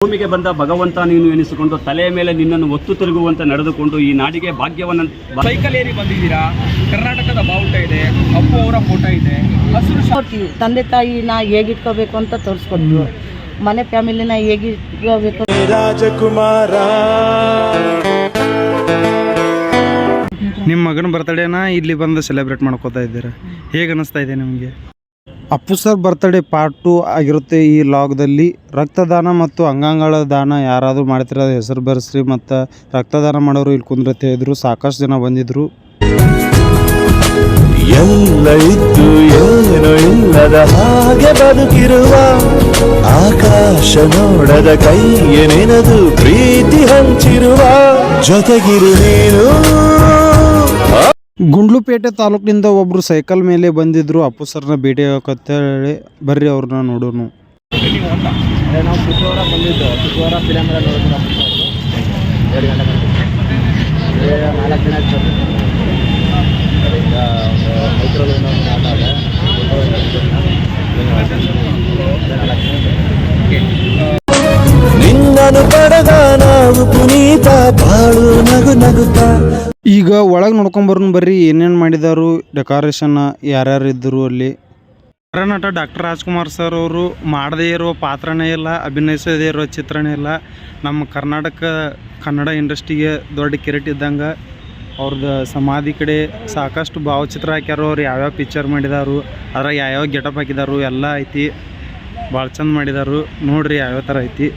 ಭೂಮಿಗೆ ಬಂದ ಭಗವಂತ ನೀನು ಎನಿಸಿಕೊಂಡು ತಲೆಯ ಮೇಲೆ ನಿನ್ನನ್ನು ಒತ್ತು ತಿರುಗುವಂತೆ ನಡೆದುಕೊಂಡು ಈ ನಾಡಿಗೆ ಭಾಗ್ಯವನ್ನು ಸೈಕಲ್ ಏರಿ ಬಂದಿದ್ದೀರಾ? ಕರ್ನಾಟಕದ ಬಾವುಟ ಇದೆ ಅಪ್ಪು ಅವರ ಫೋಟೋ ಇದೆ ಹಸಿರು ತಂದೆ ತಾಯಿ ತಾಯಿನ ಹೇಗಿಟ್ಕೋಬೇಕು ಅಂತ ತೋರಿಸ್ಕೊಡ್ತೀವಿ ಮನೆ ಫ್ಯಾಮಿಲಿನ ಹೇಗಿಟ್ಕೋಬೇಕು? ರಾಜಕುಮಾರ. ನಿಮ್ಮ ಮಗನ ಬರ್ತಡೇನ ಇಲ್ಲಿ ಬಂದು ಸೆಲೆಬ್ರೇಟ್ ಮಾಡ್ಕೋತಾ ಇದ್ದೀರಾ? ಹೇಗೆ ಅನಿಸ್ತಾ ಇದೆ ನಿಮಗೆ? Appu sir birthday part two ಆಗಿರುತ್ತೆ ಈ ಲಾಗ್ದಲ್ಲಿ ರಕ್ತದಾನ ಮತ್ತು ಅಂಗಾಂಗಳ ದಾನ ಯಾರಾದರೂ ಮಾಡ್ತಿರೋ? ಹೆಸರು ಬರೆಸ್ರಿ ಮತ್ತು ರಕ್ತದಾನ ಮಾಡೋರು ಇಲ್ಲಿ ಕುಂದ್ರತೆ ಇದ್ರು, ಸಾಕಷ್ಟು ಜನ ಬಂದಿದ್ರು. ಎಲ್ಲ ಇದ್ದು ಏನು ಇಲ್ಲದ ಹಾಗೆ ಬದುಕಿರುವ ಆಕಾಶ ನೋಡದ ಕೈಯ ನೆನೆದು, ಪ್ರೀತಿ ಹಂಚಿರುವ ಜೊತೆಗಿರು ನೀನು. ಗುಂಡ್ಲುಪೇಟೆ ತಾಲೂಕಿನಿಂದ ಒಬ್ರು ಸೈಕಲ್ ಮೇಲೆ ಬಂದಿದ್ರು. ಅಪ್ಪು ಸರ್ನ ಭೇಟಿ ಹೇಳಿ ಬರ್ರಿ ಅವ್ರನ್ನ ನೋಡೋನು. ನಿನ್ನನು ಪಡೆದ ನಾವು ಪುನೀತ. ಬಾಳು ನಗು ನಗುತ್ತಾ. ಈಗ ಒಳಗೆ ನೋಡ್ಕೊಂಬರೋಣ ಬರ್ರಿ, ಏನೇನು ಮಾಡಿದಾರು ಡೆಕೋರೇಷನ್ ಯಾರ್ಯಾರು ಇದ್ದರು ಅಲ್ಲಿ? ನಟ ಡಾಕ್ಟರ್ ರಾಜ್ಕುಮಾರ್ ಸರ್ ಅವರು ಮಾಡದೇ ಇರೋ ಪಾತ್ರನೇ ಇಲ್ಲ, ಅಭಿನಯಿಸದೇ ಇರೋ ಚಿತ್ರನೇ ಇಲ್ಲ. ನಮ್ಮ ಕರ್ನಾಟಕ ಕನ್ನಡ ಇಂಡಸ್ಟ್ರಿಗೆ ದೊಡ್ಡ ಕಿರೀಟ್ ಇದ್ದಂಗೆ ಅವ್ರದ್ದು ಸಮಾಧಿ ಕಡೆ ಸಾಕಷ್ಟು ಭಾವಚಿತ್ರ ಹಾಕ್ಯಾರು, ಅವ್ರು ಯಾವ್ಯಾವ ಪಿಕ್ಚರ್ ಮಾಡಿದಾರು, ಅದ್ರಾಗ ಯಾವ್ಯಾವ ಗೆಟಪ್ ಹಾಕಿದಾರು, ಎಲ್ಲ ಐತಿ. ಭಾಳ ಚಂದ ಮಾಡಿದಾರು. ನೋಡ್ರಿ ಯಾವ್ಯಾವ ಥರ ಐತಿ.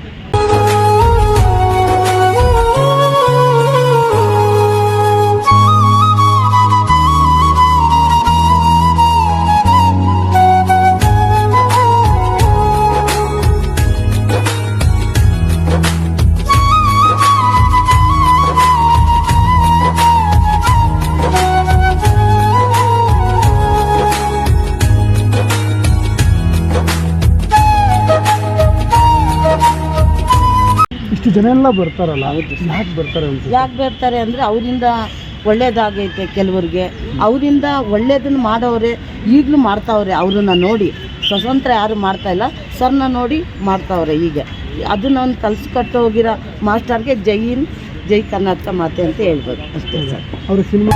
ಜನ ಎಲ್ಲ ಬರ್ತಾರಲ್ಲ ಯಾಕೆ ಬರ್ತಾರೆ ಅಂತ? ಯಾಕೆ ಬರ್ತಾರೆ ಅಂದರೆ ಅವರಿಂದ ಒಳ್ಳೇದಾಗೈತೆ ಕೆಲವ್ರಿಗೆ. ಅವರಿಂದ ಒಳ್ಳೇದನ್ನ ಮಾಡೋರೆ ಈಗಲೂ ಮಾಡ್ತಾವ್ರೆ ಅವ್ರನ್ನ ನೋಡಿ. ಸ್ವತಂತ್ರ ಯಾರು ಮಾಡ್ತಾ ಇಲ್ಲ ಸರ್ನ ನೋಡಿ ಮಾಡ್ತಾವ್ರೆ ಈಗ ಅದನ್ನ ಅವ್ನು ಕಲ್ಸ್ಕೊಟ್ಟು ಹೋಗಿರೋ ಮಾಸ್ಟರ್ಗೆ ಜೈ ಇನ್ ಜೈ ಕರ್ನಾಟಕ ಮಾತೆ ಅಂತ ಹೇಳ್ಬೋದು. ಅಷ್ಟೇ ಸರ್. ಅವರು ಸಿನಿಮಾ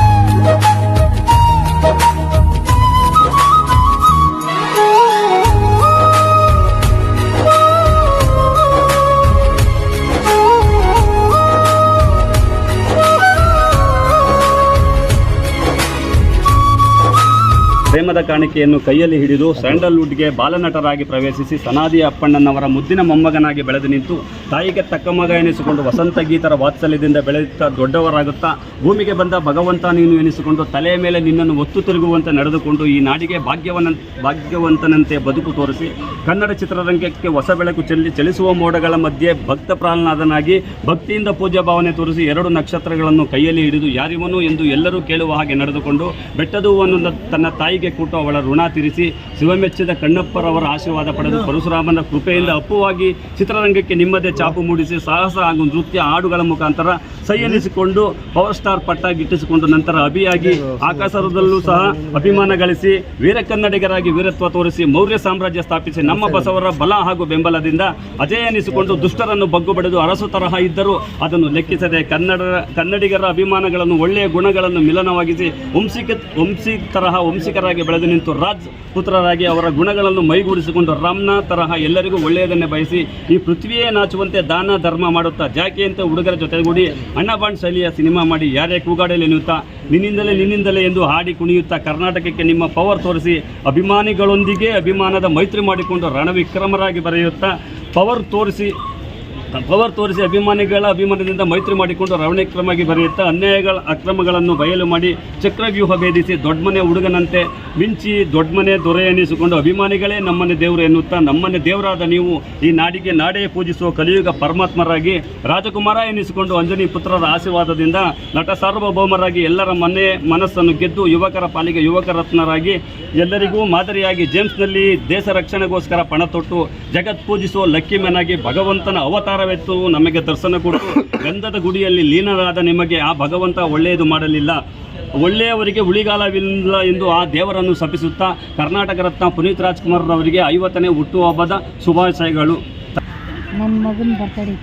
ಪ್ರೇಮದ ಕಾಣಿಕೆಯನ್ನು ಕೈಯಲ್ಲಿ ಹಿಡಿದು ಸ್ಯಾಂಡಲ್ವುಡ್ಗೆ ಬಾಲನಟರಾಗಿ ಪ್ರವೇಶಿಸಿ ಸನಾದಿ ಅಪ್ಪಣ್ಣನವರ ಮುದ್ದಿನ ಮೊಮ್ಮಗನಾಗಿ ಬೆಳೆದು ನಿಂತು ತಾಯಿಗೆ ತಕ್ಕ ಮಗ ಎನಿಸಿಕೊಂಡು ವಸಂತ ಗೀತರ ವಾತ್ಸಲ್ಯದಿಂದ ಬೆಳೆಯುತ್ತಾ ದೊಡ್ಡವರಾಗುತ್ತಾ ಭೂಮಿಗೆ ಬಂದ ಭಗವಂತ ನೀನು ಎನಿಸಿಕೊಂಡು ತಲೆಯ ಮೇಲೆ ನಿನ್ನನ್ನು ಒತ್ತು ತಿರುಗುವಂತೆ ನಡೆದುಕೊಂಡು ಈ ನಾಡಿಗೆ ಭಾಗ್ಯವನ ಭಾಗ್ಯವಂತನಂತೆ ಬದುಕು ತೋರಿಸಿ ಕನ್ನಡ ಚಿತ್ರರಂಗಕ್ಕೆ ಹೊಸ ಬೆಳಕು ಚೆಲ್ಲಿ ಚಲಿಸುವ ಮೋಡಗಳ ಮಧ್ಯೆ ಭಕ್ತ ಪ್ರಾಣನಾದನಾಗಿ ಭಕ್ತಿಯಿಂದ ಪೂಜಾ ಭಾವನೆ ತೋರಿಸಿ ಎರಡು ನಕ್ಷತ್ರಗಳನ್ನು ಕೈಯಲ್ಲಿ ಹಿಡಿದು ಯಾರಿವನು ಎಂದು ಎಲ್ಲರೂ ಕೇಳುವ ಹಾಗೆ ನಡೆದುಕೊಂಡು ಬೆಟ್ಟದುವನ್ನು ತನ್ನ ತಾಯಿಗೆ ಕೊಟ್ಟು ಅವಳ ಋಣ ತೀರಿಸಿ ಶಿವಮೆಚ್ಚಿದ ಕಣ್ಣಪ್ಪರವರ ಆಶೀರ್ವಾದ ಪಡೆದು ಪರಶುರಾಮನ ಕೃಪೆಯಿಂದ ಅಪ್ಪುವಾಗಿ ಚಿತ್ರರಂಗಕ್ಕೆ ನಿಮ್ಮದೇ ಚಾಪು ಮೂಡಿಸಿ ಸಾಹಸ ಹಾಗೂ ನೃತ್ಯ ಹಾಡುಗಳ ಮುಖಾಂತರ ಸೈ ಎನಿಸಿಕೊಂಡು ಪವರ್ ಸ್ಟಾರ್ ಪಟ್ಟ ಗಿಟ್ಟಿಸಿಕೊಂಡು ನಂತರ ಅಭಿಯಾಗಿ ಆಕಾಶದಲ್ಲೂ ಸಹ ಅಭಿಮಾನ ಗಳಿಸಿ ವೀರ ಕನ್ನಡಿಗರಾಗಿ ವೀರತ್ವ ತೋರಿಸಿ ಮೌರ್ಯ ಸಾಮ್ರಾಜ್ಯ ಸ್ಥಾಪಿಸಿ ನಮ್ಮ ಬಸವರ ಬಲ ಹಾಗೂ ಬೆಂಬಲದಿಂದ ಅಜಯ ಎನಿಸಿಕೊಂಡು ದುಷ್ಟರನ್ನು ಬಗ್ಗು ಬಡಿದು ಅರಸು ತರಹ ಇದ್ದರೂ ಅದನ್ನು ಲೆಕ್ಕಿಸದೆ ಕನ್ನಡ ಕನ್ನಡಿಗರ ಅಭಿಮಾನಗಳನ್ನು ಒಳ್ಳೆಯ ಗುಣಗಳನ್ನು ಮಿಲನವಾಗಿಸಿ ವಂಶಿಕ ವಂಶಿ ತರಹ ವಂಶಿಕರಾಗಿ ಬೆಳೆದು ನಿಂತು ರಾಜ್ ಪುತ್ರರಾಗಿ ಅವರ ಗುಣಗಳನ್ನು ಮೈಗೂಡಿಸಿಕೊಂಡು ರಾಮ್ನ ತರಹ ಎಲ್ಲರಿಗೂ ಒಳ್ಳೆಯದನ್ನೇ ಬಯಸಿ ಈ ಪೃಥ್ವಿಯೇ ನಾಚುವಂತೆ ದಾನ, ಧರ್ಮ ಮಾಡುತ್ತಾ ಜಾಕಿಯಂತೆ ಹುಡುಗರ ಜೊತೆಗೂಡಿ ಅಣ್ಣ ಬಾಂಡ್ ಶೈಲಿಯ ಸಿನಿಮಾ ಮಾಡಿ ಯಾರೇ ಕೂಗಾಡಲಿ ಎನ್ನುತ್ತಾ ನಿನ್ನಿಂದಲೇ ನಿನ್ನಿಂದಲೇ ಎಂದು ಹಾಡಿ ಕುಣಿಯುತ್ತಾ ಕರ್ನಾಟಕಕ್ಕೆ ನಿಮ್ಮ ಪವರ್ ತೋರಿಸಿ ಅಭಿಮಾನಿಗಳೊಂದಿಗೆ ಅಭಿಮಾನದ ಮೈತ್ರಿ ಮಾಡಿಕೊಂಡು ರಣವಿಕ್ರಮರಾಗಿ ಬರೆಯುತ್ತಾ ಪವರ್ ತೋರಿಸಿ ಪವರ್ ತೋರಿಸಿ ಅಭಿಮಾನಿಗಳ ಅಭಿಮಾನದಿಂದ ಮೈತ್ರಿ ಮಾಡಿಕೊಂಡು ರವಣಿಕ್ರಮಾಗಿ ಬರೆಯುತ್ತಾ ಅನ್ಯಾಯಗಳ ಅಕ್ರಮಗಳನ್ನು ಬಯಲು ಮಾಡಿ ಚಕ್ರವ್ಯೂಹ ಭೇದಿಸಿ ದೊಡ್ಡಮನೆ ಹುಡುಗನಂತೆ ಮಿಂಚಿ ದೊಡ್ಡಮನೆ ದೊರೆ ಎನಿಸಿಕೊಂಡು ಅಭಿಮಾನಿಗಳೇ ನಮ್ಮನೆ ದೇವರು ಎನ್ನುತ್ತಾ ನಮ್ಮನೆ ದೇವರಾದ ನೀವು ಈ ನಾಡಿಗೆ ನಾಡೇ ಪೂಜಿಸುವ ಕಲಿಯುಗ ಪರಮಾತ್ಮರಾಗಿ ರಾಜಕುಮಾರ ಎನಿಸಿಕೊಂಡು ಅಂಜನಿ ಪುತ್ರರ ಆಶೀರ್ವಾದದಿಂದ ನಟ ಸಾರ್ವಭೌಮರಾಗಿ ಎಲ್ಲರ ಮನೆ ಮನಸ್ಸನ್ನು ಗೆದ್ದು ಯುವಕರ ಪಾಲಿಗೆ ಯುವಕ ರತ್ನರಾಗಿ ಎಲ್ಲರಿಗೂ ಮಾದರಿಯಾಗಿ ಜೇಮ್ಸ್ನಲ್ಲಿ ದೇಶ ರಕ್ಷಣೆಗೋಸ್ಕರ ಪಣ ತೊಟ್ಟು ಜಗತ್ ಪೂಜಿಸುವ ಲಕ್ಕಿ ಮೆನಾಗಿ ಭಗವಂತನ ಅವತಾರವೆತ್ತು ನಮಗೆ ದರ್ಶನ ಕೊಟ್ಟು ಗಂಧದ ಗುಡಿಯಲ್ಲಿ ಲೀನರಾದ ನಿಮಗೆ ಆ ಭಗವಂತ ಒಳ್ಳೆಯದು ಮಾಡಲಿಲ್ಲ. ಒಳ್ಳೆಯವರಿಗೆ ಉಳಿಗಾಲವಿಲ್ಲ ಎಂದು ಆ ದೇವರನ್ನು ಶಪಿಸುತ್ತಾ ಕರ್ನಾಟಕ ರತ್ನ ಪುನೀತ್ ರಾಜ್ಕುಮಾರ್ ಅವರಿಗೆ ಐವತ್ತನೇ ಹುಟ್ಟುಹಬ್ಬದ ಶುಭಾಶಯಗಳು. ನನ್ನ ಮಗನ ಬರ್ತಡೇ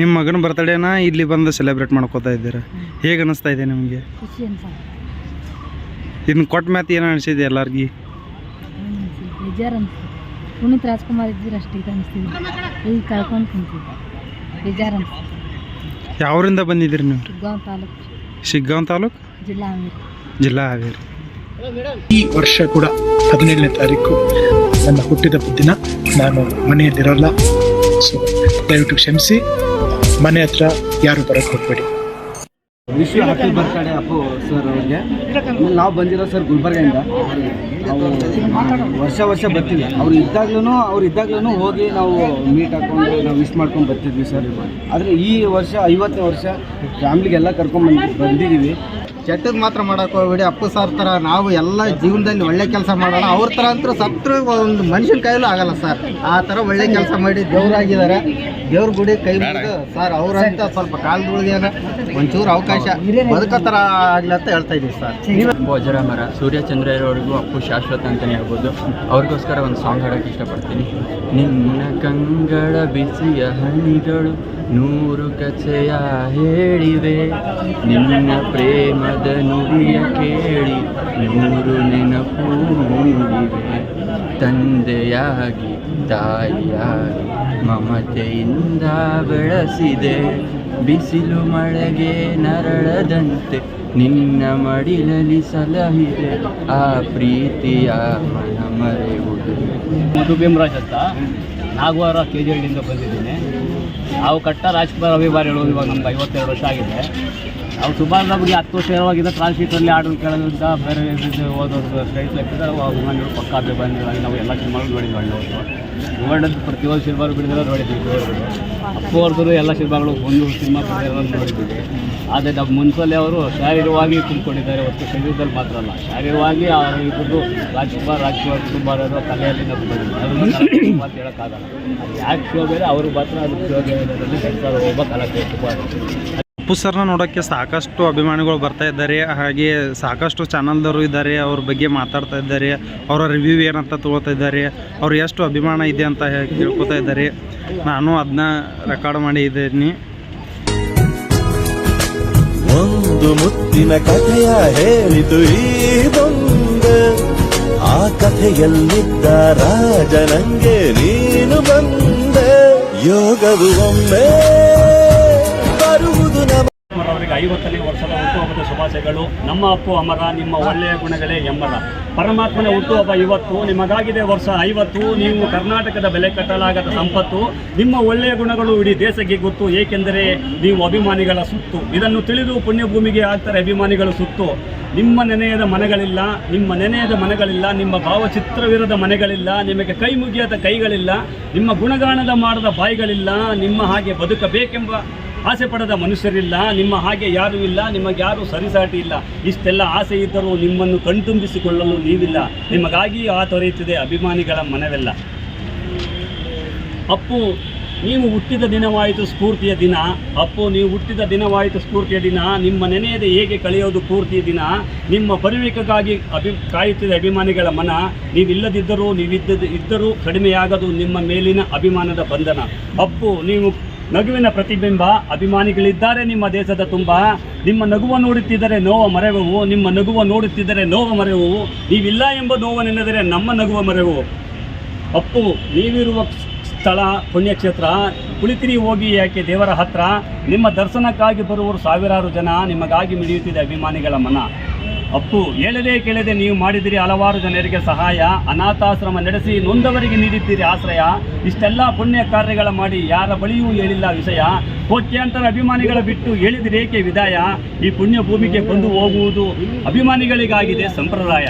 ನಿಮ್ಮ ಮಗನ ಬರ್ತಡೇನ ಇಲ್ಲಿ ಬಂದು ಸೆಲೆಬ್ರೇಟ್ ಮಾಡ್ಕೋತಾ ಇದ್ದೀರಾ? ಹೇಗೆ ಅನಿಸ್ತಾ ಇದೆ ನಿಮಗೆ? ಇನ್ನು ಅನ್ಸ ಇದನ್ನ ಕೊಟ್ಟ ಮ್ಯಾತ್ ಏನು ಅನಿಸಿದೆ ಎಲ್ಲರಿಗೆ? ಬೇಜಾರು ಪುನೀತ್ ರಾಜ್ಕುಮಾರ್ ಇದ್ದೀರ ಅಷ್ಟು ಇದು ಅನಿಸ್ತಿದ್ದೆ ಈಗ ಕಳ್ಕೊಂಡು ಕುಂತಿದ್ದೆ. ಬೇಜಾರು. ಯಾವರಿಂದ ಬಂದಿದ್ದೀರಿ ನೀವು? ಶಿಗ್ಗಾಂವ್ ತಾಲೂಕು. ಶಿಗ್ಗಾಂವ್ ತಾಲೂಕು? ಜಿಲ್ಲಾ ಹಾವೇರಿ. ಜಿಲ್ಲಾ ಹಾವೇರಿ. ಈ ವರ್ಷ ಕೂಡ ಹದಿನೇಳನೇ ತಾರೀಕು ನನ್ನ ಹುಟ್ಟಿದ ದಿನ. ನಾನು ಮನೆಯಲ್ಲಿರೋಲ್ಲ. ಸೊ ದಯವಿಟ್ಟು ಕ್ಷಮಿಸಿ. ಮನೆ ಹತ್ರ ಯಾರು ಬರೋಕ್ಕೆ ಹೋಗ್ಬೇಡಿ. Wish happy birthday Appu sir ಅವ್ರಿಗೆ. ನಾವು ಬಂದಿರೋ ಸರ್ ಗುಲ್ಬರ್ಗಿಂದ ವರ್ಷ ವರ್ಷ ಬರ್ತೀವಿ ಅವ್ರು ಇದ್ದಾಗ್ಲೂ ಅವ್ರು ಇದ್ದಾಗ್ಲೂ ಹೋಗಿ ನಾವು ಮೀಟ್ ಹಾಕೊಂಡು, ನಾವು ವಿಶ್ ಮಾಡ್ಕೊಂಡು ಬರ್ತಿದ್ವಿ ಸರ್ ಆದರೆ ಈ ವರ್ಷ ಐವತ್ತನೇ ವರ್ಷ ಫ್ಯಾಮ್ಲಿಗೆಲ್ಲ ಕರ್ಕೊಂಡ್ಬಂದು ಬಂದಿದ್ದೀವಿ ಕೆಟ್ಟದ್ದು ಮಾತ್ರ ಮಾಡಕ್ ಹೋಗ್ಬೇಡಿ. ಅಪ್ಪು ಸರ್ ತರ ನಾವು ಎಲ್ಲ ಜೀವನದಲ್ಲಿ ಒಳ್ಳೆ ಕೆಲಸ ಮಾಡೋಣ. ಅವ್ರ ತರ ಅಂತೂ ಸತ್ರು ಒಂದು ಮನುಷ್ಯನ ಕೈಲೂ ಆಗಲ್ಲ ಸರ್. ಆ ತರ ಒಳ್ಳೆ ಕೆಲಸ ಮಾಡಿ ದೇವ್ರಾಗಿದ್ದಾರೆ ದೇವ್ರ ಗುಡಿ ಕೈ ಮುಗಿದು ಸರ್ ಅವ್ರಂತ ಸ್ವಲ್ಪ ಕಾಲದೊಳಗೇನ ಒಂಚೂರು ಅವಕಾಶ. ಬದುಕೋ ಥರ ಆಗ್ಲಿ ಅಂತ ಹೇಳ್ತಾ ಇದೀವಿ ಸರ್. ವಜ್ರ ಮರ ಸೂರ್ಯ ಇರೋರಿಗೂ ಅಪ್ಪು ಶಾಶ್ವತ ಅಂತಲೇ ಹೇಳ್ಬೋದು. ಅವ್ರಿಗೋಸ್ಕರ ಒಂದು ಸಾಂಗ್ ಹಾಡೋಕ್ಕೆ ಇಷ್ಟಪಡ್ತೀನಿ. ನಿನ್ನ ಕಂಗಳ ಬಿಸಿಯ ಹನಿಗಳು ನೂರು ಕಥೆಯ ಹೇಳಿವೆ. ನಿನ್ನ ಪ್ರೇಮದ ನುಡಿಯ ಕೇಳಿ ನೂರು ನೆನಪು ಮೂಡಿವೆ. ತಂದೆಯಾಗಿ, ತಾಯಿಯಾಗಿ ಮಮತೆಯಿಂದ ಬೆಳೆಸಿದೆ. ಬಿಸಿಲು ಮಳೆಗೆ ನರಳದಂತೆ ನಿನ್ನ ಮಡಿಲಲ್ಲಿ ಸಲಹಿದೆ, ಆ ಪ್ರೀತಿಯ ಮನ ಮರೆಯುವುದು ಮಧು ಭೀಮರಾಜ್ ಅಂತ. ನಾಗವಾರ ಕೆ ಜಿ ಹಳ್ಳಿಯಿಂದ ಬಂದಿದ್ದೀನಿ. ನಾವು ಕಟ್ಟ ರಾಜ್ಕುಮಾರ್ ಹೇಳೋದು ಇವಾಗ ನಮ್ಗೆ ಐವತ್ತೆರಡು ವರ್ಷ ಆಗಿದೆ. ನಾವು ಸುಮಾರು ನಮಗೆ ಹತ್ತು ವರ್ಷ ಇರುವಾಗಿದ್ದ ಟ್ರಾನ್ಸ್ಲೀಟಲ್ಲಿ ಹಾಡು ಕೇಳೋದ್ರಿಂದ ಬೇರೆ ಓದೋದು ಸ್ಟೈಟ್ ನಾವು ಅಭಿಮಾನಿಗಳು ಪಕ್ಕ ಅಭಿಮಾನಿಗಳಾಗಿ ನಾವು ಎಲ್ಲ ಸಿನಿಮಾಗಳು ನೋಡಿದ್ವಿ ಒಳ್ಳೆ ಗೋಲ್ಡನ್ ಪ್ರತಿಯೊಂದು ಸಿನಿಮಾಗಳು ಬಿಡಿದ್ರೆ ನೋಡಿದ್ವಿ. ದೇವ್ರದ್ದು. ಅಪ್ಪು ಅವ್ರದ್ದು ಎಲ್ಲ ಸಿನಿಮಾಗಳು ಒಂದು ಸಿನಿಮಾ ಬಿಡಿದ್ರೆ ನೋಡಿದ್ದೀವಿ ಆದರೆ ನಮ್ಮ ಮುನ್ಸಲ್ಲಿ ಅವರು ಶಾರೀರವಾಗಿ ತುಂಬಿಕೊಂಡಿದ್ದಾರೆ. ಹೊತ್ತು ಶರೀರದಲ್ಲಿ ಮಾತ್ರ ಅಲ್ಲ ಶಾರೀರವಾಗಿ ಅವರು ಇಬ್ಬರು ರಾಜ್ಕುಮಾರ್ ರಾಜ್ಕುಮಾರ್ ಕುಮಾರ್ ಅನ್ನೋ ತಲೆಯಲ್ಲಿ ಬಂದಿದ್ದೀವಿ ಮಾತು ಹೇಳೋಕ್ಕಾಗಲ್ಲ. ಅದು ಯಾಕೆ ಶೋ ಅವರು ಮಾತ್ರ ಅದು ಶೋ ಬೇರೆದಲ್ಲಿ ಕೆಲಸ ಒಬ್ಬ ಕಲಾಕ್ಕೆ ಕುಮಾರ್ ಅಪ್ಪು ಸರ್ನ ನೋಡೋಕ್ಕೆ ಸಾಕಷ್ಟು ಅಭಿಮಾನಿಗಳು ಬರ್ತಾ ಇದ್ದಾರೆ. ಹಾಗೆ ಸಾಕಷ್ಟು ಚಾನಲ್ದವರು ಇದ್ದಾರೆ, ಅವ್ರ ಬಗ್ಗೆ ಮಾತಾಡ್ತಾ ಇದ್ದಾರೆ, ಅವರ ರಿವ್ಯೂ ಏನಂತ ತೊಗೊಳ್ತಾ ಇದ್ದಾರೆ, ಅವ್ರು ಎಷ್ಟು ಅಭಿಮಾನ ಇದೆ ಅಂತ ಕೇಳ್ಕೊತಾ ಇದ್ದಾರೆ. ನಾನು ಅದನ್ನ ರೆಕಾರ್ಡ್ ಮಾಡಿದ್ದೀನಿ ಒಂದು ಮುತ್ತಿನ ಕಥೆಯ ಹೇಳಿತು ಈ ಬಂದ ಆ ಕಥೆಯಲ್ಲಿದ್ದ ರಾಜ ನಂಗೆ ನೀನು ಬಂದ. ಯೋಗವು ಒಮ್ಮೆ ಅವರಿಗೆ ಐವತ್ತನೇ ವರ್ಷದ ಹುಟ್ಟುಹಬ್ಬದ ಶುಭಾಶಯಗಳು. ನಮ್ಮ ಅಪ್ಪು ಅಮರ ನಿಮ್ಮ ಒಳ್ಳೆಯ ಗುಣಗಳೇ ಎಮ್ಮರ ಪರಮಾತ್ಮನ ಹುಟ್ಟುಹಬ್ಬ ಇವತ್ತು ನಿಮಗಾಗಿದೆ ವರ್ಷ ಐವತ್ತು. ನೀವು ಕರ್ನಾಟಕದ ಬೆಲೆ ಕಟ್ಟಲಾಗದ ಸಂಪತ್ತು. ನಿಮ್ಮ ಒಳ್ಳೆಯ ಗುಣಗಳು ಇಡೀ ದೇಶಕ್ಕೆ ಗೊತ್ತು. ಏಕೆಂದರೆ ನೀವು ಅಭಿಮಾನಿಗಳ ಸುತ್ತು. ಇದನ್ನು ತಿಳಿದು ಪುಣ್ಯಭೂಮಿಗೆ ಆಗ್ತಾರೆ ಅಭಿಮಾನಿಗಳು ಸುತ್ತು. ನಿಮ್ಮ ನೆನೆಯದ ಮನೆಗಳಿಲ್ಲ, ನಿಮ್ಮ ನೆನೆಯದ ಮನೆಗಳಿಲ್ಲ, ನಿಮ್ಮ ಭಾವಚಿತ್ರವಿರದ ಮನೆಗಳಿಲ್ಲ, ನಿಮಗೆ ಕೈ ಮುಗಿಯದ ಕೈಗಳಿಲ್ಲ, ನಿಮ್ಮ ಗುಣಗಾನದ ಮಾಡದ ಬಾಯಿಗಳಿಲ್ಲ, ನಿಮ್ಮ ಹಾಗೆ ಬದುಕಬೇಕೆಂಬ ಆಸೆ ಪಡೆದ ಮನುಷ್ಯರಿಲ್ಲ, ನಿಮ್ಮ ಹಾಗೆ ಯಾರೂ ಇಲ್ಲ, ನಿಮಗೆ ಯಾರೂ ಸರಿಸಾಟಿ ಇಲ್ಲ. ಇಷ್ಟೆಲ್ಲ ಆಸೆ ಇದ್ದರೂ ನಿಮ್ಮನ್ನು ಕಣ್ತುಂಬಿಸಿಕೊಳ್ಳಲು ನೀವಿಲ್ಲ. ನಿಮಗಾಗಿ ಆ ತೊರೆಯುತ್ತಿದೆ ಅಭಿಮಾನಿಗಳ ಮನವೆಲ್ಲ. ಅಪ್ಪು ನೀವು ಹುಟ್ಟಿದ ದಿನವಾಯಿತು ಸ್ಫೂರ್ತಿಯ ದಿನ. ಅಪ್ಪು, ನೀವು ಹುಟ್ಟಿದ ದಿನವಾಯಿತು ಸ್ಫೂರ್ತಿಯ ದಿನ. ನಿಮ್ಮ ನೆನೆಯದೆ ಹೇಗೆ ಕಳೆಯೋದು ಸ್ಫೂರ್ತಿಯ ದಿನ? ನಿಮ್ಮ ಬರುವಿಕೆಗಾಗಿ ಅಭಿ ಕಾಯುತ್ತಿದೆ ಅಭಿಮಾನಿಗಳ ಮನ. ನೀವಿಲ್ಲದಿದ್ದರೂ, ನೀವಿದ್ದ, ಇದ್ದರೂ ಕಡಿಮೆಯಾಗದು ನಿಮ್ಮ ಮೇಲಿನ ಅಭಿಮಾನದ ಬಂಧನ. ಅಪ್ಪು, ನೀವು ನಗುವಿನ ಪ್ರತಿಬಿಂಬ. ಅಭಿಮಾನಿಗಳಿದ್ದಾರೆ ನಿಮ್ಮ ದೇಶದ ತುಂಬ. ನಿಮ್ಮ ನಗುವ ನೋಡುತ್ತಿದ್ದರೆ ನೋವ ಮರೆವು ನಿಮ್ಮ ನಗುವ ನೋಡುತ್ತಿದ್ದರೆ ನೋವ ಮರೆವು ನೀವಿಲ್ಲ ಎಂಬ ನೋವ ನೆನೆದರೆ ನಮ್ಮ ನಗುವ ಮರೆವು. ಅಪ್ಪು, ನೀವಿರುವ ಸ್ಥಳ, ಪುಣ್ಯಕ್ಷೇತ್ರ, ಕುಳಿತಿರಿ ಹೋಗಿ ಯಾಕೆ ದೇವರ ಹತ್ರ. ನಿಮ್ಮ ದರ್ಶನಕ್ಕಾಗಿ ಬರುವರು ಸಾವಿರಾರು ಜನ, ನಿಮಗಾಗಿ ಮಿಡಿಯುತ್ತಿದೆ ಅಭಿಮಾನಿಗಳ ಮನ. ಅಪ್ಪು, ಹೇಳದೆ ಕೇಳದೆ ನೀವು ಮಾಡಿದಿರಿ ಹಲವಾರು ಜನರಿಗೆ ಸಹಾಯ. ಅನಾಥಾಶ್ರಮ ನಡೆಸಿ ನೊಂದವರಿಗೆ ನೀಡಿದ್ದೀರಿ ಆಶ್ರಯ. ಇಷ್ಟೆಲ್ಲ ಪುಣ್ಯ ಕಾರ್ಯಗಳ ಮಾಡಿ ಯಾರ ಬಳಿಯೂ ಹೇಳಿಲ್ಲ ವಿಷಯ. ಕೋಟ್ಯಾಂತರ ಅಭಿಮಾನಿಗಳ ಬಿಟ್ಟು ಹೇಳಿದಿರೇಕೆ ವಿದಾಯ. ಈ ಪುಣ್ಯ ಭೂಮಿಗೆ ಬಂದು ಹೋಗುವುದು ಅಭಿಮಾನಿಗಳಿಗಾಗಿದೆ ಸಂಪ್ರದಾಯ.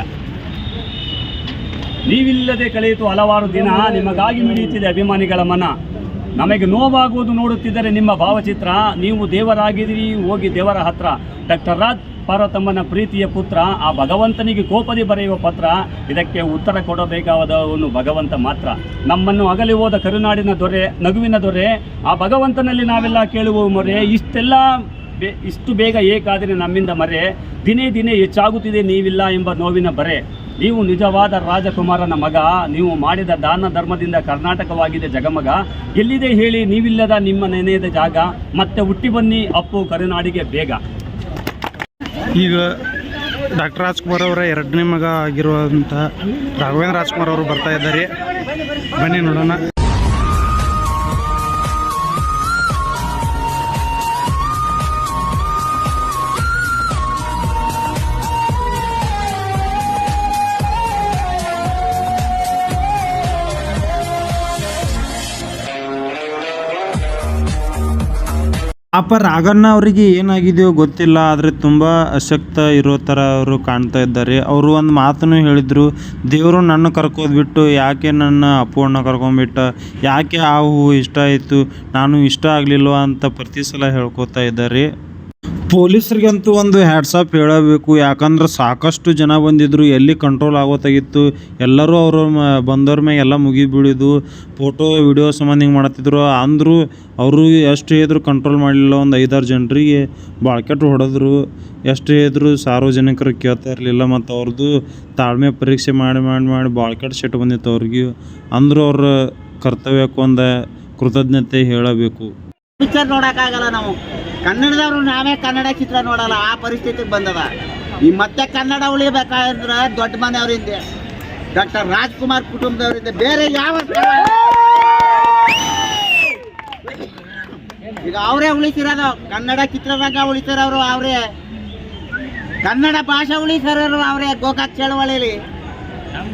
ನೀವಿಲ್ಲದೆ ಕಳೆಯಿತು ಹಲವಾರು ದಿನ, ನಿಮಗಾಗಿ ಮಿಡಿಯುತ್ತಿದೆ ಅಭಿಮಾನಿಗಳ ಮನ. ನಮಗೆ ನೋವಾಗುವುದು ನೋಡುತ್ತಿದ್ದರೆ ನಿಮ್ಮ ಭಾವಚಿತ್ರ, ನೀವು ದೇವರಾಗಿದ್ದೀರಿ, ಹೋಗಿ ದೇವರ ಹತ್ರ. ಡಾಕ್ಟರ್ ರಾಜ್ ಪಾರ್ವತಮ್ಮನ ಪ್ರೀತಿಯ ಪುತ್ರ, ಆ ಭಗವಂತನಿಗೆ ಕೋಪದಿ ಬರೆಯುವ ಪತ್ರ, ಇದಕ್ಕೆ ಉತ್ತರ ಕೊಡಬೇಕಾದವನು ಭಗವಂತ ಮಾತ್ರ. ನಮ್ಮನ್ನು ಅಗಲಿ ಹೋದ ಕರುನಾಡಿನ ದೊರೆ, ನಗುವಿನ ದೊರೆ, ಆ ಭಗವಂತನಲ್ಲಿ ನಾವೆಲ್ಲ ಕೇಳುವ ಮೊರೆ, ಇಷ್ಟೆಲ್ಲ ಇಷ್ಟು ಬೇಗ ಏಕಾದರೆ ನಮ್ಮಿಂದ ಮರೆ, ದಿನೇ ದಿನೇ ಹೆಚ್ಚಾಗುತ್ತಿದೆ ನೀವಿಲ್ಲ ಎಂಬ ನೋವಿನ ಬರೆ. ನೀವು ನಿಜವಾದ ರಾಜಕುಮಾರನ ಮಗ, ನೀವು ಮಾಡಿದ ದಾನ ಧರ್ಮದಿಂದ ಕರ್ನಾಟಕವಾಗಿದೆ ಜಗಮಗ. ಎಲ್ಲಿದೆ ಹೇಳಿ ನೀವಿಲ್ಲದ ನಿಮ್ಮ ನೆನೆಯದ ಜಾಗ? ಮತ್ತೆ ಹುಟ್ಟಿ ಬನ್ನಿ ಅಪ್ಪು ಕರುನಾಡಿಗೆ ಬೇಗ. ಈಗ ಡಾಕ್ಟರ್ ರಾಜ್ಕುಮಾರ್ ಅವರ ಎರಡನೇ ಮಗ ಆಗಿರುವಂತಹ ರಾಘವೇಂದ್ರ ರಾಜ್ಕುಮಾರ್ ಅವರು ಬರ್ತಾ ಇದ್ದಾರೆ. ಬನ್ನಿ ನೋಡೋಣ. ಅಪ್ಪ ರಾಘಣ್ಣ ಅವರಿಗೆ ಏನಾಗಿದೆಯೋ ಗೊತ್ತಿಲ್ಲ, ಆದರೆ ತುಂಬ ಅಶಕ್ತ ಇರೋ ಥರ ಅವರು ಕಾಣ್ತಾ ಇದ್ದಾರೆ. ಅವರು ಒಂದು ಮಾತನ್ನು ಹೇಳಿದರು, ದೇವರು ನನ್ನ ಕರ್ಕೋದ್ಬಿಟ್ಟು, ಯಾಕೆ ನನ್ನ ಅಪ್ಪುವನ್ನ ಕರ್ಕೊಂಡ್ಬಿಟ್ಟ? ಯಾಕೆ ಆ ಹೂವು ಇಷ್ಟ ಆಯಿತು? ನಾನು ಇಷ್ಟ ಆಗಲಿಲ್ವ? ಅಂತ ಪ್ರತಿ ಸಲ ಹೇಳ್ಕೊತಾ ಇದ್ದಾರೆ. ಪೊಲೀಸರಿಗಂತೂ ಒಂದು ಹ್ಯಾಟ್ಸಾಪ್ ಹೇಳಬೇಕು. ಯಾಕಂದ್ರೆ ಸಾಕಷ್ಟು ಜನ ಬಂದಿದ್ದರು ಎಲ್ಲಿ ಕಂಟ್ರೋಲ್ ಆಗೋತಾಗಿತ್ತು, ಎಲ್ಲರೂ ಅವರು ಬಂದವ್ರ ಮ್ಯಾಗ ಎಲ್ಲ ಮುಗಿಬೀಳಿದು ಫೋಟೋ ವಿಡಿಯೋ ಸಂಬಂಧ ಹಿಂಗೆ ಮಾಡತ್ತಿದ್ರು. ಅಂದರೂ ಅವರು ಎಷ್ಟು ಹೇಳಿದ್ರು ಕಂಟ್ರೋಲ್ ಮಾಡಲಿಲ್ಲ. ಒಂದು ಐದಾರು ಜನರಿಗೆ ಬಾಳ್ಕೆಟ್ ಹೊಡೆದ್ರು. ಎಷ್ಟು ಹೇಳಿದ್ರು ಸಾರ್ವಜನಿಕರು ಕೇಳ್ತಾ ಇರಲಿಲ್ಲ. ಮತ್ತು ಅವ್ರದ್ದು ತಾಳ್ಮೆ ಪರೀಕ್ಷೆ ಮಾಡಿ ಮಾಡಿ ಮಾಡಿ ಬಾಳ್ಕೆಟ್ ಸೆಟ್ ಬಂದಿತ್ತು ಅವ್ರಿಗೆ. ಅಂದರೂ ಅವ್ರ ಕರ್ತವ್ಯಕ್ಕೊಂದು ಕೃತಜ್ಞತೆ ಹೇಳಬೇಕು. ಪಿಕ್ಚರ್ ನೋಡಕ್ಕಾಗಲ್ಲ ನಾವು. ಕನ್ನಡದವ್ರು ನಾವೇ ಕನ್ನಡ ಚಿತ್ರ ನೋಡಲ್ಲ, ಆ ಪರಿಸ್ಥಿತಿಗೆ ಬಂದದ. ಈ ಮತ್ತೆ ಕನ್ನಡ ಉಳಿಬೇಕಾದ್ರೆ ದೊಡ್ಡ ಮನೆಯವರಿಂದ, ಡಾಕ್ಟರ್ ರಾಜ್ಕುಮಾರ್ ಕುಟುಂಬದವರಿಂದ ಬೇರೆ ಯಾವ ಈಗ ಅವರೇ ಉಳಿಸಿರೋದು, ಕನ್ನಡ ಚಿತ್ರರಂಗ ಉಳಿಸಿರೋರು ಅವರೇ. ಕನ್ನಡ ಭಾಷೆ ಉಳಿಸಿರೋರು ಅವರೇ ಗೋಕಾಕ್ ಚಳವಳಿಲಿ.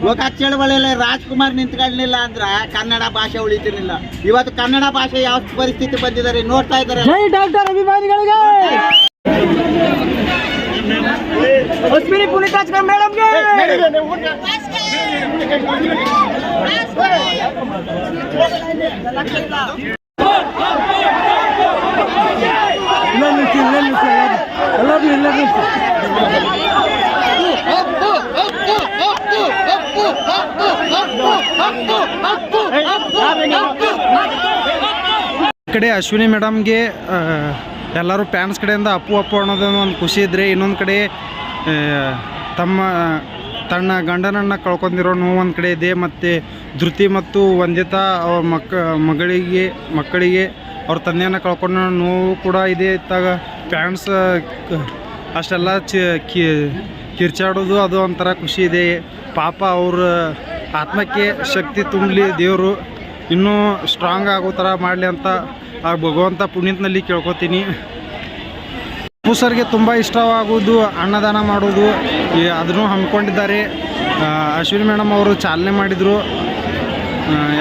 ಗೋಕಾಕ್ ಚಳವಳಿಯಲ್ಲಿ ರಾಜ್ಕುಮಾರ್ ನಿಂತ್ಕೊಳ್ಳಿಲ್ಲ ಅಂದ್ರೆ ಕನ್ನಡ ಭಾಷೆ ಉಳಿತಿರ್ಲಿಲ್ಲ. ಇವತ್ತು ಕನ್ನಡ ಭಾಷೆ ಯಾವ ಪರಿಸ್ಥಿತಿ ಬಂದಿದ್ದಾರೆ ನೋಡ್ತಾ ಇದ್ದಾರೆ ಡಾಕ್ಟರ್ ಅಭಿಮಾನಿಗಳಿಗೆ! ಅಶ್ವಿನಿ ಪುನೀತ್ ರಾಜ್ಕುಮಾರ್ ಮೇಡಮ್ಗೆ! ಕಡೆ ಅಶ್ವಿನಿ ಮೇಡಮ್ಗೆ ಎಲ್ಲರೂ ಪ್ಯಾನ್ಸ್ ಕಡೆಯಿಂದ ಅಪ್ಪು ಅಪ್ಪು ಅನ್ನೋದೊಂದು ಒಂದು ಖುಷಿ ಇದ್ರೆ ಇನ್ನೊಂದು ಕಡೆ ತಮ್ಮ, ತನ್ನ ಗಂಡನನ್ನು ಕಳ್ಕೊಂಡಿರೋ ನೋವು ಒಂದು ಕಡೆ ಇದೆ ಮತ್ತು ಧೃತಿ ಮತ್ತು ವಂದಿತಾ ಅವ್ರ ಮಕ್ಕ ಮಗಳಿಗೆ, ಮಕ್ಕಳಿಗೆ ಅವ್ರ ತಂದೆಯನ್ನು ಕಳ್ಕೊಂಡ ನೋವು ಕೂಡ ಇದೆ ಇತ್ತಾಗ. ಪ್ಯಾನ್ಸ್ ಅಷ್ಟೆಲ್ಲ ಚಿ ಕಿರ್ಚಾಡೋದು ಅದು ಒಂಥರ ಖುಷಿ ಇದೆ. ಪಾಪ ಅವ್ರ ಆತ್ಮಕ್ಕೆ ಶಕ್ತಿ ತುಂಬಲಿ ದೇವರು ಇನ್ನೂ ಸ್ಟ್ರಾಂಗ್ ಆಗೋ ಥರ ಮಾಡಲಿ ಅಂತ ಆ ಭಗವಂತ ಪುಣ್ಯತ್ನಲ್ಲಿ ಕೇಳ್ಕೊತೀನಿ. ಅಪ್ಪು ಸರ್ಗೆ ತುಂಬ ಇಷ್ಟವಾಗುವುದು, ಅನ್ನದಾನ ಮಾಡೋದು ಅದನ್ನು ಹಮ್ಮಿಕೊಂಡಿದ್ದಾರೆ. ಅಶ್ವಿನಿ ಮೇಡಮ್ ಅವರು ಚಾಲನೆ ಮಾಡಿದರು.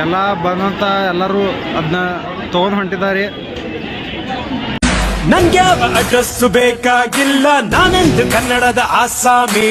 ಎಲ್ಲ ಬಂದಂಥ ಎಲ್ಲರೂ ಅದನ್ನ ತೊಗೊಂಡು ಹೊಂಟಿದ್ದಾರೆ. ನನ್ಗೆ ಅಡ್ರೆಸ್ ಬೇಕಾಗಿಲ್ಲ, ನಾನೆಂದು ಕನ್ನಡದ ಆಸಾಮಿ.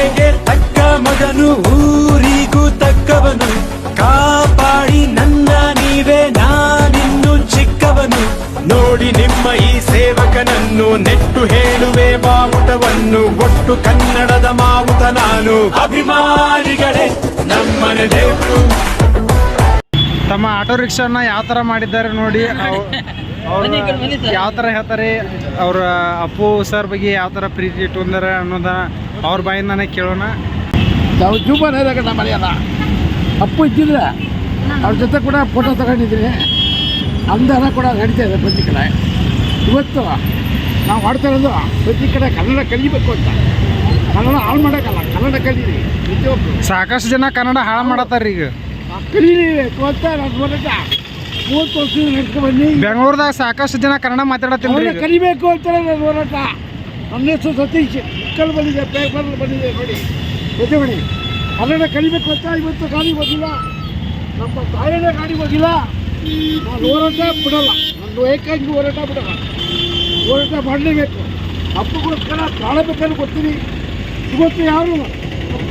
ತಂದೆಗೆ ತಕ್ಕ ಮಗನು ಊರಿಗೂ ತಕ್ಕವನು. ಕಾಪಾಡಿ ನನ್ನ ನೀವೇ, ನಾನಿನ್ನು ಚಿಕ್ಕವನು. ನೋಡಿ ನಿಮ್ಮ ಈ ಸೇವಕನನ್ನು ನೆಟ್ಟು ಹೇಳುವೆ ಮಾವುಟವನ್ನು ಒಟ್ಟು ಕನ್ನಡದ ಮಾವುತ ನಾನು. ಅಭಿಮಾನಿಗಳೇ, ನಮ್ಮನೆ ದೇವರು. ತಮ್ಮ ಆಟೋ ರಿಕ್ಷಾನ ಯಾವ ಥರ ಮಾಡಿದ್ದಾರೆ ನೋಡಿ ಯಾವ ಥರ ಹೇಳ್ತಾರೆ ಅವ್ರ ಅಪ್ಪು ಸರ್ ಬಗ್ಗೆ ಯಾವ ಥರ ಪ್ರೀತಿ ಇಟ್ಕೊಂಡಾರೆ ಅನ್ನೋದ ಅವ್ರ ಬಾಯಿಂದಾನೆ ಕೇಳೋಣ. ನಾವು ಜೂಬನ್ ನಮ್ಮ ಮನೆಯಲ್ಲ. ಅಪ್ಪು ಇದ್ದಿದ್ರೆ ಅವ್ರ ಜೊತೆ ಕೂಡ ಫೋಟೋ ತಗೊಂಡಿದ್ದೀನಿ. ಅಂದಾನ ಕೂಡ ನಡೀತಾ ಇದೆ ಪ್ರತಿ ಕಡೆ ಇವತ್ತು ನಾವು ಆಡ್ತಾ ಇರೋದು ಪ್ರತಿ ಕಡೆ ಕನ್ನಡ ಕಲಿಬೇಕು ಅಂತ. ಕನ್ನಡ ಹಾಳು ಮಾಡೋಕ್ಕಲ್ಲ ಕನ್ನಡ ಕಲೀರಿ ಪ್ರತಿಯೊಬ್ಬರು ಸಾಕಷ್ಟು ಜನ ಕನ್ನಡ ಹಾಳು ಮಾಡತ್ತಾರ ಈಗ ಮೂವತ್ತು ವರ್ಷದಿಂದ ನಡ್ಕೊಂಡು ಬನ್ನಿ ಬೆಂಗಳೂರದಾಗ ಸಾಕಷ್ಟು ಜನ ಕನ್ನಡ ಮಾತಾಡತ್ತಿಲ್ಲ ಅವ್ರನ್ನ ಕಲಿಬೇಕು ಅಂತಾರೆ ನನ್ನ ಹೋರಾಟ. ನನ್ನ ಹೆಸರು ಸತೀಶ್ ಕಲ್ ಬಂದಿದೆ ಪೇಪರ್ ಬಂದಿದೆ ನೋಡಿ. ಬಿಡಿ ಕನ್ನಡ ಕಲಿಬೇಕು ಅಂತ ಇವತ್ತು ಗಾಡಿ ಹೋಗಿಲ್ಲ. ನಮ್ಮ ತಾಯನೇ ಗಾಡಿ ಹೋಗಿಲ್ಲ. ನಾನು ಹೋರಾಟ ಬಿಡಲ್ಲ. ನನ್ನ ಏಕಾಂಗಿ ಹೋರಾಟ ಬಿಡಲ್ಲ. ಹೋರಾಟ ಮಾಡಲೇಬೇಕು. ಹಬ್ಬಗೋಸ್ಕರ ಪ್ರಾಣ ಬೇಕಾದ್ರೆ ಕೊಡ್ತೀನಿ. ಇವತ್ತು ಯಾರು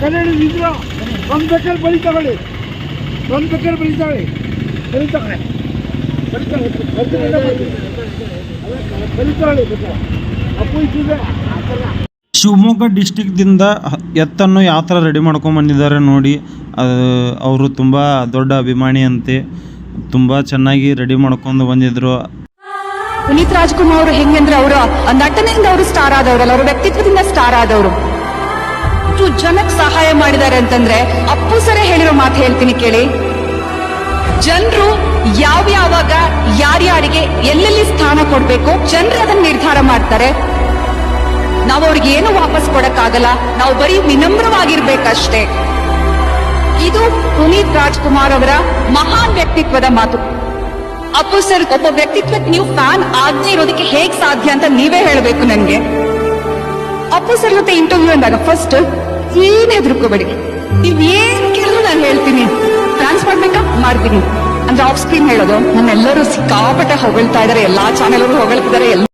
ಕನ್ನಡ ಇದ್ರು ನಮ್ಮ ಬೇಕಾದ್ರೆ ಬಲಿ ತಗೊಳ್ಳಿ. ನಮ್ಮ ಬೇಕಾದ್ರೆ ಬೆಳೀತಾಳೆ ಬೆಳೀತಾಳೆ ಅಪ್ಪು ಇದ್ದಿದೆ ಆ ಥರ ಶಿವಮೊಗ್ಗ ಡಿಸ್ಟಿಕ್ದಿಂದ ಎತ್ತನ್ನು ಯಾವ ಥರ ರೆಡಿ ಮಾಡ್ಕೊಂಡು ಬಂದಿದ್ದಾರೆ ನೋಡಿ. ಅವರು ತುಂಬ ದೊಡ್ಡ ಅಭಿಮಾನಿ ಅಂತೆ ತುಂಬ ಚೆನ್ನಾಗಿ ರೆಡಿ ಮಾಡ್ಕೊಂಡು ಬಂದಿದ್ರು. ಪುನೀತ್ ರಾಜ್ಕುಮಾರ್ ಅವರು ಹೆಂಗಂದ್ರೆ ಅವರು ನಟನೆಯಿಂದ ಅವರು ಸ್ಟಾರ್ ಆದವರಲ್ಲ ಅವರ ವ್ಯಕ್ತಿತ್ವದಿಂದ ಸ್ಟಾರ್ ಆದವರು. ಎಷ್ಟು ಜನಕ್ಕೆ ಸಹಾಯ ಮಾಡಿದ್ದಾರೆ ಅಂತಂದ್ರೆ ಅಪ್ಪು ಸರೇ ಹೇಳಿರೋ ಮಾತು ಹೇಳ್ತೀನಿ ಕೇಳಿ. ಜನರು ಯಾವ ಯಾವಾಗ ಯಾರ್ಯಾರಿಗೆ ಎಲ್ಲೆಲ್ಲಿ ಸ್ಥಾನ ಕೊಡ್ಬೇಕು, ಜನರು ಅದನ್ನ ನಿರ್ಧಾರ ಮಾಡ್ತಾರೆ. ನಾವು ಅವ್ರಿಗೆ ಏನು ವಾಪಸ್ ಕೊಡಕ್ಕಾಗಲ್ಲ, ನಾವು ಬರೀ ವಿನಮ್ರವಾಗಿರ್ಬೇಕಷ್ಟೇ. ಇದು ಪುನೀತ್ ರಾಜ್ಕುಮಾರ್ ಅವರ ಮಹಾನ್ ವ್ಯಕ್ತಿತ್ವದ ಮಾತು. ಅಪ್ಪು ಸರ್, ಒಬ್ಬ ವ್ಯಕ್ತಿತ್ವಕ್ಕೆ ನೀವು ಫ್ಯಾನ್ ಆಗದೆ ಇರೋದಕ್ಕೆ ಹೇಗ್ ಸಾಧ್ಯ ಅಂತ ನೀವೇ ಹೇಳಬೇಕು ನನ್ಗೆ. ಅಪ್ಪು ಸರ್ ಜೊತೆ ಇಂಟರ್ವ್ಯೂ ಅಂದಾಗ ಫಸ್ಟ್ ಏನ್ ಹೆದರ್ಕೋಬೇಡಿ ನೀವ್ ಏನ್ ಕೇಳಿದ್ರು ನಾನು ಹೇಳ್ತೀನಿ. ಟ್ರಾನ್ಸ್ ಮಾಡ್ಬೇಕಾ ಮಾಡ್ತೀನಿ. ಅಂದ್ರೆ ಆಫ್ ಸ್ಕ್ರೀನ್ ಹೇಳೋದು. ನನ್ನೆಲ್ಲರೂ ಸಿಕ್ಕಾಪಟ್ಟೆ ಹೊಗಳ್ತಾ ಇದಾರೆ. ಎಲ್ಲಾ ಚಾನೆಲ್ ಹೊಗಳ್ತಿದ್ದಾರೆ.